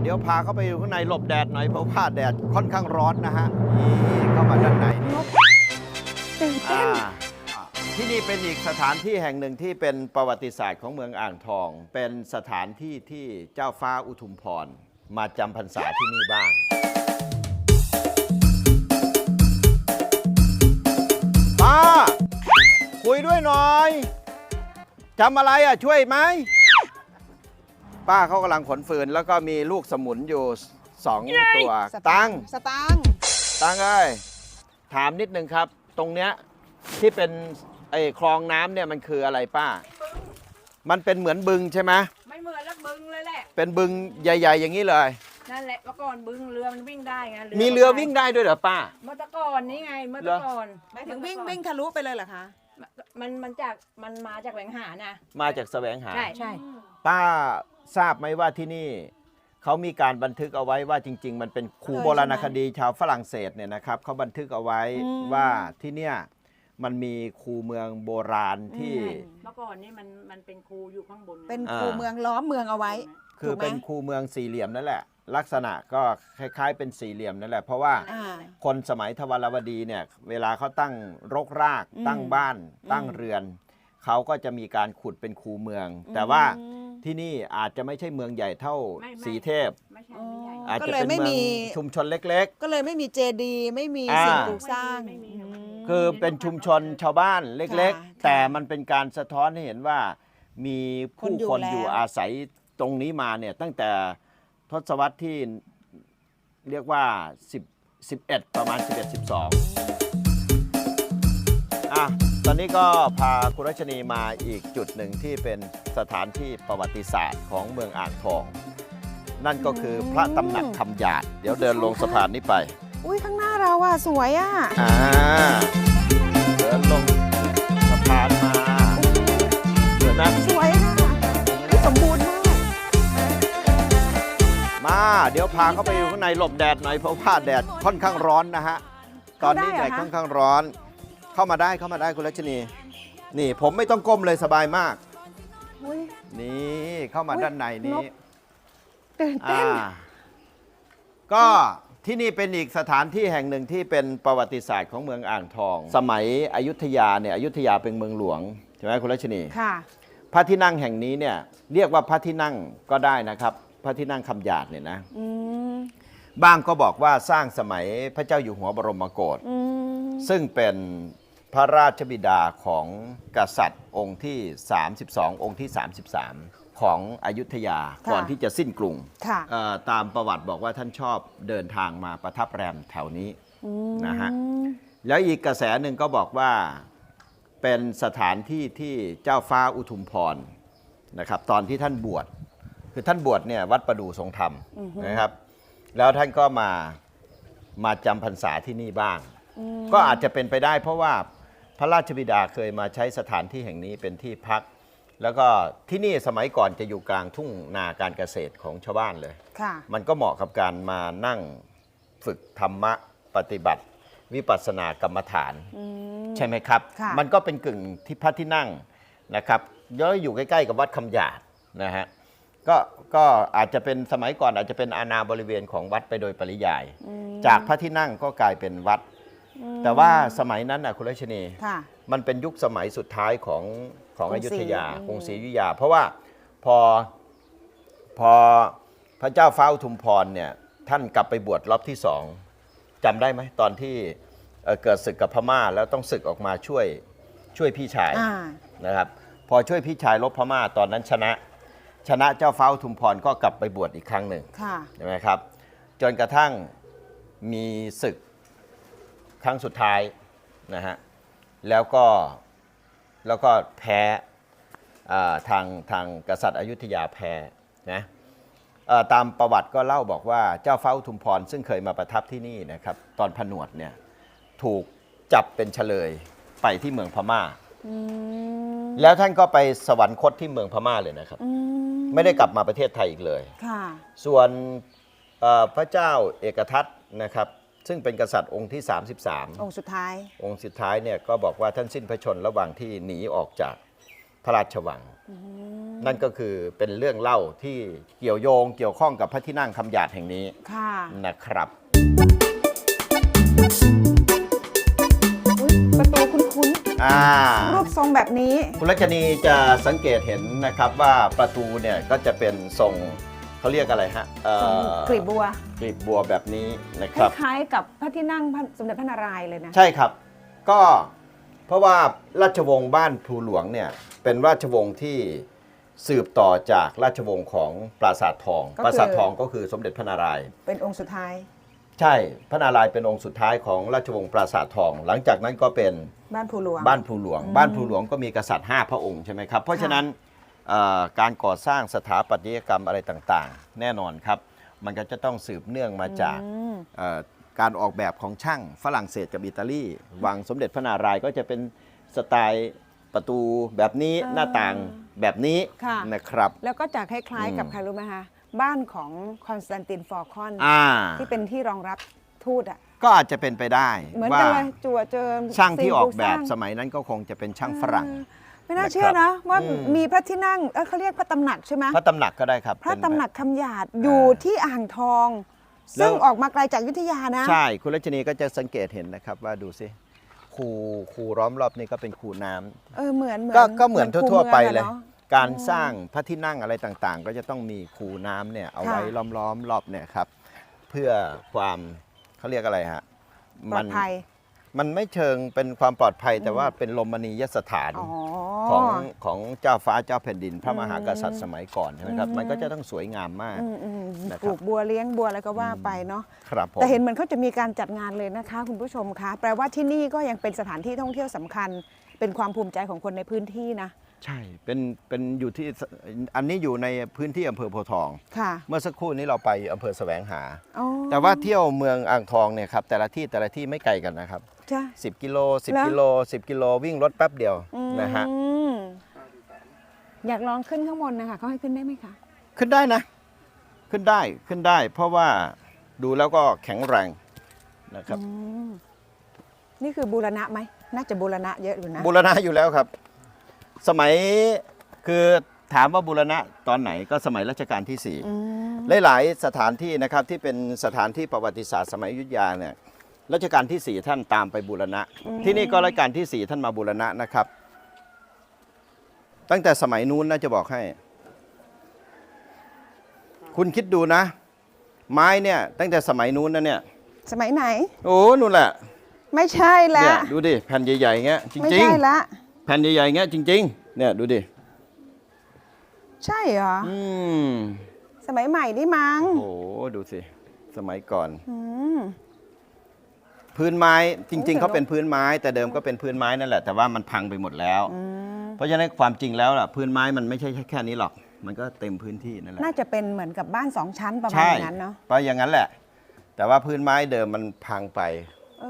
เดี๋ยวพาเข้าไปอยู่ข้างในหลบแดดหน่อยเพราะว่าแดดค่อนข้างร้อนนะฮะนี่เข้ามาด้านในนี่ตื่นเต้อ่านที่นี่เป็นอีกสถานที่แห่งหนึ่งที่เป็นประวัติศาสตร์ของเมืองอ่างทอง เป็นสถานที่ที่เจ้าฟ้าอุทุมพรมาจำพรรษาที่นี่บ้าง ป้า คุยด้วยหน่อยจำอะไรอะ ช่วยไหม ป้าเขากำลังขนฟืน แล้วก็มีลูกสมุนอยู่สองตัว ตังสตังค์ตังเอ้ยถามนิดนึงครับ ตรงเนี้ยที่เป็นไอ้คลองน้ำเนี่ยมันคืออะไรป้า มันเป็นเหมือนบึงใช่ไหมไม่เหมือนแล้วบึงเลยแหละ เป็นบึงใหญ่ ๆ อย่างนี้เลย นั่นแหละเมื่อก่อนบึงเรือมันวิ่งได้ไงมีเรือวิ่งได้ด้วยเหรอป้า เมื่อแตะก่อนนี่ไงเมื่อแตะก่อนหมายถึงวิ่งวิ่งทะลุไปเลยเหรอคะ มันมันจากมันมาจากแหวงหานะมาจากแสวงหา ใช่ใช่ป้า ทราบไหมว่าที่นี่เขามีการบันทึกเอาไว้ว่าจริง ๆ มันเป็นครูเลยโบราณใช่ไหมคดีชาวฝรั่งเศสเนี่ยนะครับเขาบันทึกเอาไว้อืม ว่าที่เนี่ยมันมีครูเมืองโบราณที่อืมเมื่อก่อนนี่มันมันเป็นครูอยู่ข้างบนเป็นอ่าคูเมืองล้อมเมืองเอาไว้ คือถูกไหม เป็นครูเมืองสี่เหลี่ยมนั่นแหละ ลักษณะก็คล้าย ๆ เป็นสี่เหลี่ยมนั่นแหละ เพราะว่าอ่า คนสมัยทวารวดีเนี่ยเวลาเขาตั้งรกราก อืมตั้งบ้าน ตั้งอืมเรือน เขาก็จะมีการขุดเป็นคูเมือง แต่ว่าอืม ที่นี่อาจจะไม่ใช่เมืองใหญ่เท่าไม่ไม่ สีเทพ ไม่ใช่ไม่ใหญ่ อาจก็จะเลยเป็นไม่เมืองมีชุมชนเล็ก ก็เลยไม่มีเจดีย์ไม่มีอ่า สิ่งปลูกสร้างไม่มี อืม ๆ คือเป็นชุมชนชาวบ้านเล็ก ค่ะๆ แต่มันเป็นการสะท้อนให้เห็นว่า มีผู้คนอยู่คนแล้ว อยู่อาศัยตรงนี้มาเนี่ยตั้งแต่ทศวรรษที่เรียกว่า 10 11 ประมาณ 11 12 อะ ตอนนี้ก็พาคุณรัชนีมาอีกจุดหนึ่งที่เป็นสถานที่ประวัติศาสตร์ของเมืองอ่างทอง นั่นก็คือพระตำหนักคำหยาด เดี๋ยวเดินลงสะพานนี้ไป อุ้ยข้างหน้าเราอะ สวยอะ อ่า เดินลงสะพานมาเดี๋ยวนะ สวยค่ะสมบูรณ์มาก มา เดี๋ยวพาเข้าไปอยู่ข้างในหลบแดดหน่อยเพราะว่าแดดค่อนข้างร้อนนะฮะ ตอนนี้เข้าได้แดเหรอคะดค่อนข้างร้อน เข้ามาได้เข้ามาได้คุณรัชนี นี่ผมไม่ต้องก้มเลยสบายมาก อุ้ยนี่เข้ามาอุ๊ยด้านในนี้นกตื่นเต้อ่านก็ที่นี่เป็นอีกสถานที่แห่งหนึ่งที่เป็นประวัติศาสตร์ของเมืองอ่างทอง สมัยอยุธยาเนี่ยอยุธยาเป็นเมืองหลวงใช่ไหมคุณรัชนี ค่ะ พระที่นั่งแห่งนี้เนี่ยเรียกว่าพระที่นั่งก็ได้นะครับ พระที่นั่งคำหยาดเนี่ยนะอืม บ้างก็บอกว่าสร้างสมัยพระเจ้าอยู่หัวบรมโกศ อืม ซึ่งเป็น พระราชบิดาของกษัตริย์องค์ที่ 32 องค์ที่ 33 ของอยุธยาก่อนที่จะสิ้นกรุงค่ะ เอ่อตามประวัติบอกว่าท่านชอบเดินทางมาประทับแรมแถวนี้ อืมนะฮะ แล้วอีกกระแสหนึ่งก็บอกว่าเป็นสถานที่ที่เจ้าฟ้าอุทุมพรนะครับ ตอนที่ท่านบวชคือท่านบวชเนี่ยวัดประดู่ทรงธรรมนะครับ แล้วท่านก็มามาจำพรรษาที่นี่บ้างอืมก็อาจจะเป็นไปได้เพราะว่าพ ระราชบิดาเคยมาใช้สถานที่แห่งนี้เป็นที่พัก แล้วก็ที่นี่สมัยก่อนจะอยู่กลางทุ่งนาการเกษตรของชาวบ้านเลย ค่ะ มันก็เหมาะกับการมานั่งฝึกธรรมะปฏิบัติ วิปัสสนากรรมฐาน อืม ใช่ไหมครับ ค่ะมันก็เป็นกึ่งที่พักที่นั่งนะครับย่อยอยู่ใกล้ๆกับวัดคำหยาดนะฮะ ก็ก็อาจจะเป็นสมัยก่อนอาจจะเป็นอาณาบริเวณของวัดไปโดยปริยายอืมจากพระที่นั่งก็กลายเป็นวัดอืม แต่ว่าสมัยนั้นนะคุณรัชนี ค่ะ มันเป็นยุคสมัยสุดท้ายของของกรุองศรี ยุธยาอืมกรุงศรีอยุธยา เพราะว่าพอพอพระเจ้าฟ้าอุทุมพรเนี่ยท่านกลับไปบวชรอบที่สองจำได้ไหมตอนที่เอ่อเกิดศึกกับพม่าแล้วต้องศึกออกมาช่วยช่วยพี่ชาย อ่า นะครับพอช่วยพี่ชายรบพม่าตอนนั้นชนะ ชนะเจ้าฟ้าอุทุมพรก็กลับไปบวชอีกครั้งหนึ่งค่ะ ใช่ไหมครับ จนกระทั่งมีศึก ครั้งสุดท้ายนะฮะแล้วก็แล้วก็แพ้อ่าทางทางกษัตริย์อยุธยาแพ้นะเอ่อตามประวัติก็เล่าบอกว่าเจ้าเฝ้าทุมพรซึ่งเคยมาประทับที่นี่นะครับตอนผนวดเนี่ยถูกจับเป็นเฉลยไปที่เมืองพม่าอืมแล้วท่านก็ไปสวรรคตที่เมืองพม่าเลยนะครับอืมไม่ได้กลับมาประเทศไทยอีกเลยค่ะส่วนเอ่อพระเจ้าเอกทัตนะครับ ซึ่งเป็นกษัตริย์องค์ที่ 33 องค์สุดท้าย องค์สุดท้ายเนี่ยก็บอกว่าท่านสิ้นพระชนม์ระหว่างที่หนีออกจากพระราชวัง นั่นก็คือเป็นเรื่องเล่าที่เกี่ยวโยงเกี่ยวข้องกับพระที่นั่งคำหยาดแห่งนี้ค่ะนะครับอุ๊ยประตูคุ้นอ่าๆรูปทรงแบบนี้ คุณรัชนีจะสังเกตเห็นนะครับว่าประตูเนี่ยก็จะเป็นทรง เขาเรียกอะไรฮะเอ่อกลีบบัว กลีบบัวแบบนี้นะคครับ ล้ายๆกับพระที่นั่งพระสมเด็จพระนารายณ์เลยนะ ใช่ครับ ก็เพราะว่าราชวงศ์บ้านพลูหลวงเนี่ยเป็นราชวงศ์ที่สืบต่อจากราชวงศ์ของปราสาททอง ก็คือ ปราสาททองก็คือสมเด็จพระนารายณ์เป็นองค์สุดท้าย ใช่พระนารายณ์เป็นองค์สุดท้ายของราชวงศ์ปราสาททอง หลังจากนั้นก็เป็นบ้านภูหลวง บ้านพลูหลวง บ้านพลูหลวงก็มีกษัตริย์ 5 พระองค์ใช่ไหมครับ เพราะฉะนั้นเอ่อ การก่อสร้างสถาปัตยกรรมอะไรต่างๆ แน่นอนครับ มันก็จะต้องสืบเนื่องมาจากอืมเอ่อการออกแบบของช่างฝรั่งเศสกับอิตาลีวังสมเด็จพระนารายณ์ก็จะเป็นสไตล์ประตูแบบนี้อ่าหน้าต่างแบบนี้ค่ะนะครับ แล้วก็จะคล้ายๆกับอืมใครรู้ไหมคะบ้านของคอนสแตนตินฟอร์คอนอ่าที่เป็นที่รองรับทูตอะก็อาจจะเป็นไปได้เหมือนว่ากันเลยจั่วเจิมช่างที่ออกแบบสิ่งปลูสสร้างมัยนั้นก็คงจะเป็นช่างฝรั่งเออ ไม่น่าเชื่อนะ ว่าอืมมีพระที่นั่งเอ้ยเขาเรียกพระตำหนักใช่ไหมพระตำหนักก็ได้ครับพระเป็น ตำหนักคำหยาดอยู่ที่อ่างทอง แล้ว ซึ่งออกมาไกลจากอยุธยานะ ใช่ คุณรัชนีก็จะสังเกตเห็นนะครับว่าดูสิคูคูล้อมรอบนี่ก็เป็นคูน้ำเออเหมือนเหมือนก็ก็เหมือนคูทั่ว ๆ ไปมืองอะเลยนาะการสร้างพระที่นั่งอะไรต่างๆ ก็จะต้องมีคูน้ำเนี่ยเอาไว้ค่ะล้อมๆรอบเนี่ยครับ เพื่อความเขาเรียกอะไรฮะปลอดภัย มันไม่เชิงเป็นความปลอดภัยแต่ว่าเป็นลมณียสถานอ๋อ ของของเจ้าฟ้าเจ้าแผ่นดิน พระอืมมหากษัตริย์สมัยก่อนใช่ไหมครับอืมมันก็จะต้องสวยงามมาก อืมอืมนะครับ ปลูกบัวเลี้ยงบัวอะไรก็ว่าไปเนาะ ครับผม แต่เห็นเหมือนเขาจะมีการจัดงานเลยนะคะ คุณผู้ชมคะ แปลว่าที่นี่ก็ยังเป็นสถานที่ท่องเที่ยวสำคัญ เป็นความภูมิใจของคนในพื้นที่นะ ใช่ เป็น เป็นอยู่ที่อันนี้อยู่ในพื้นที่อำเภอโพธิ์ทอง ค่ะเมื่อสักครู่นี้เราไปอำเภอแสวงหา อ๋อแต่ว่าเที่ยวเมืองอ่างทองเนี่ยครับแต่ละที่แต่ละที่ไม่ไกลกันนะครับ จ้ะ 10 กิโลเหรอ10 กิโล 10 กิโลวิ่งรถแป๊บเดียวนะฮะอืมอยากลองขึ้นข้างบนนะคะเขาให้ขึ้นได้ไหมคะ ขึ้นได้นะ ขึ้นได้ขึ้นได้ เพราะว่าดูแล้วก็แข็งแรงนะครับอืมนี่คือบูรณะไหม น่าจะบูรณะเยอะอยู่นะ บูรณะอยู่แล้วครับ สมัยคือถามว่าบูรณะตอนไหนก็สมัยรัชกาลที่อืม4หลาย ๆ สถานที่นะครับที่เป็นสถานที่ประวัติศาสตร์สมัยอยุธยาเนี่ย รัชกาลที่ 4 ท่านตามไปบูรณะ ที่นี่ก็รัชกาลที่ 4 ท่านมาบูรณะนะครับ ตั้งแต่สมัยนู้นนะจะบอกให้ คุณคิดดูนะ ไม้เนี่ย ตั้งแต่สมัยนู้นนะเนี่ย สมัยไหน โอ้นู่นแหละไม่ใช่ละเนี่ยดูดิแผ่นใหญ่ๆเงี้ยจไม่ริงใช่ละๆแผ่นใหญ่ๆเงี้ยจริง ๆ เนี่ยดูดิใช่เหรออืมสมัยใหม่นี่มั้งโอ้โหดูสิ สมัยก่อน อืม พื้นไม้จริงโอ้ๆแต่เขาเป็นพื้นไม้ แต่เดิมก็เป็นพื้นไม้นั่นแหละ แต่ว่ามันพังไปหมดแล้วอืมเพราะฉะนั้นความจริงแล้วล่ะพื้นไม้มันไม่ใช่แค่นี้หรอก มันก็เต็มพื้นที่นั่นแหละน่าจะเป็นเหมือนกับบ้านสองชั้นประมาณใช่อย่างนั้นเนาะเพราะอย่างนั้นแหละ แต่ว่าพื้นไม้เดิมมันพังไปเอ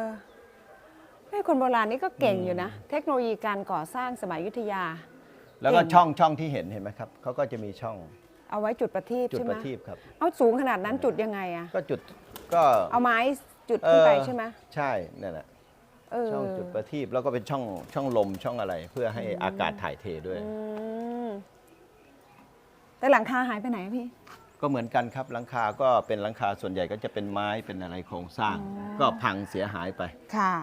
อให้คนโบราณนี่ก็เก่งอยู่นะ เทคโนโลยีการก่อสร้างสมัยอยุธยา แล้วก็เก่งช่องช่องที่เห็นเห็นไหมครับเขาก็จะมีช่องเอาไว้จุดประทีปจุดใช่ไหปมระทีปครับเอาสูงขนาดนั้นจุดยังไงอะก็จุดก็เอาไม้ จุดขึ้นไปเออใช่ไหมใช่นั่นแหละเออช่องจุดประทีปแล้วก็เป็นช่องช่องลมช่องอะไร เพื่อให้อากาศถ่ายเทด้วยอืมแต่หลังคาหายไปไหนอะพี่ ก็เหมือนกันครับหลังคาก็เป็นหลังคาส่วนใหญ่ก็จะเป็นไม้เป็นอะไรโครงสร้าง ก็พังเสียหายไปค่ะ